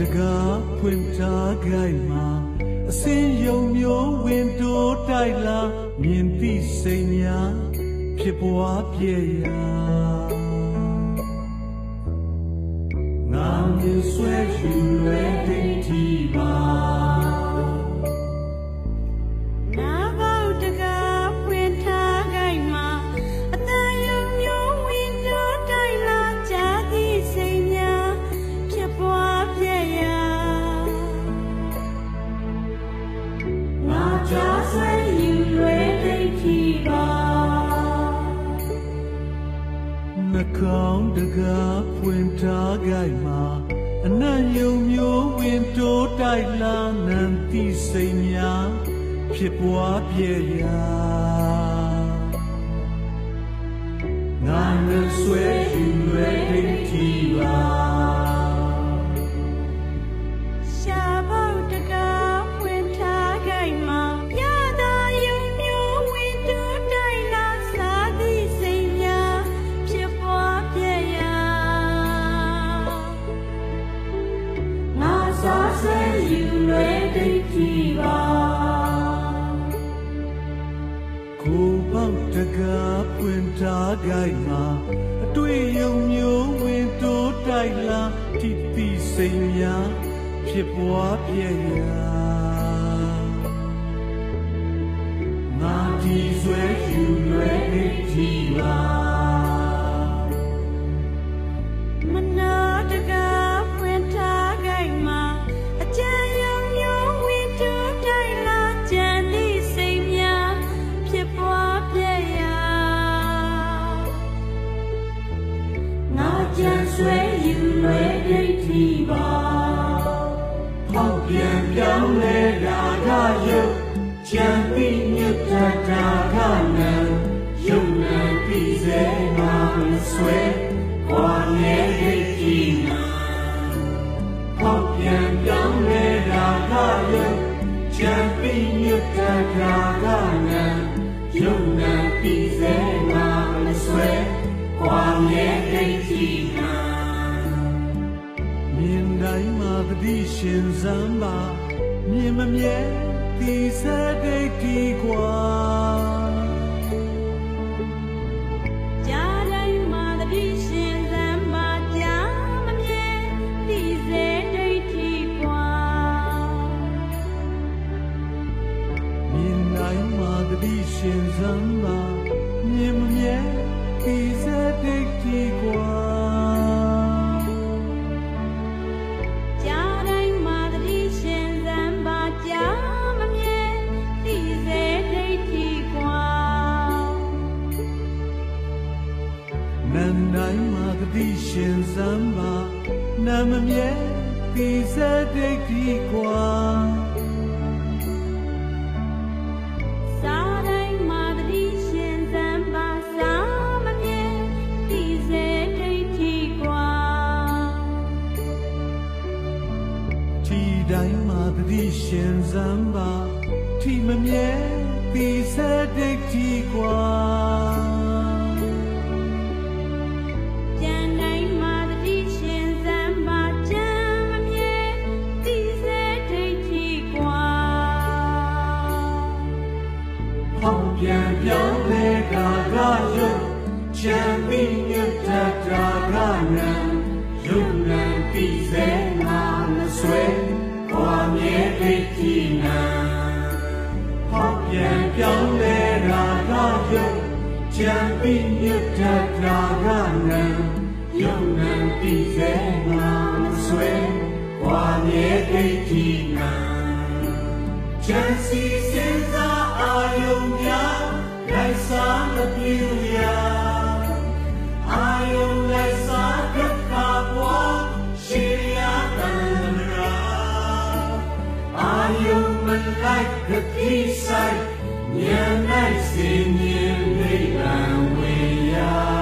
တကားဖွင့်ထားခိုင်မှာအစင်းယုံမျိုးဝင်တိုးတိုက်လာမြင်သိစိတ်များဖြစ်ပွားပြည့်ရာငါမြင်ဆွဲယူလွယ်ဒိဋ္ဌိပါ ကောင်းတကားဖွင့်ထားခိုင်မှာအနံ့ယုံမျိုးဝင်တိုးတိုက်လာနံတိစိတ်များဖြစ်ပွားပြည့်ရာငါနဲ့ဆွဲယူလွယ်ဒိဋ္ဌိပါ ကိုပေါက်တကားပွင့်ထားခိုင်မှာအတွေ့ယုံမျိုးဝင်တိုးတိုက်လာတိတိစိတ်များဖြစ်ပွားပြည့်ရာငါဒီဆွဲယူလွယ်ဒိဋ္ဌိပါ ငါကြံဆွဲယူလွယ်ဒိဋ္ဌိပါပေါက်ပြန်ပြောင်းလဲတာကယုတ်ကြံပြီးမြတ်တာကနံယုံနံပြီးစေငါမဆွဲခွာနေဒိဋ္ဌိနာပေါက်ပြန်ပြောင်းလဲတာကယုတ်ကြံပြီးမြ တ်တာကနံယုံနံပြီးစေငါမဆွဲခွာနေဒိဋ္ဌိနာမြင်တိုင်းမှာတတိရှင်စမ်းပါမြင်မမြဲဒီစဒိတ်ဒီကွာကြားတိုင်းမှာတတိရှင်သမ်းပါကြားမမြဲဒီစေဒိဋ္ဌိကွာမြင်တိုင်းမှာတတိရှင်စမ်းပါမြင်မမြဲ ဒီစဒိတ်ဒီကွာကြားတိုင်းမှာတတိရှင်သမ်းပါကြားမမြဲဒီစေဒိဋ္ဌိကွာ တိုင်းမှာတတိရှင်စမ်းပါထီမမြဲဒီစဒိတ်ဒီကွာကြံတိုင်းမှာတတိရှင်သမ်းပါကြံမမြဲဒီစေဒိဋ္ဌိကွာဟောင်းပြန်ပြောင်းလဲတာကယုတ်ချမ်းပြီးမြတ်တာကနံယုတ်နံပြီးစေ ချမ်းပြီးမြတ်တာကနံယု oh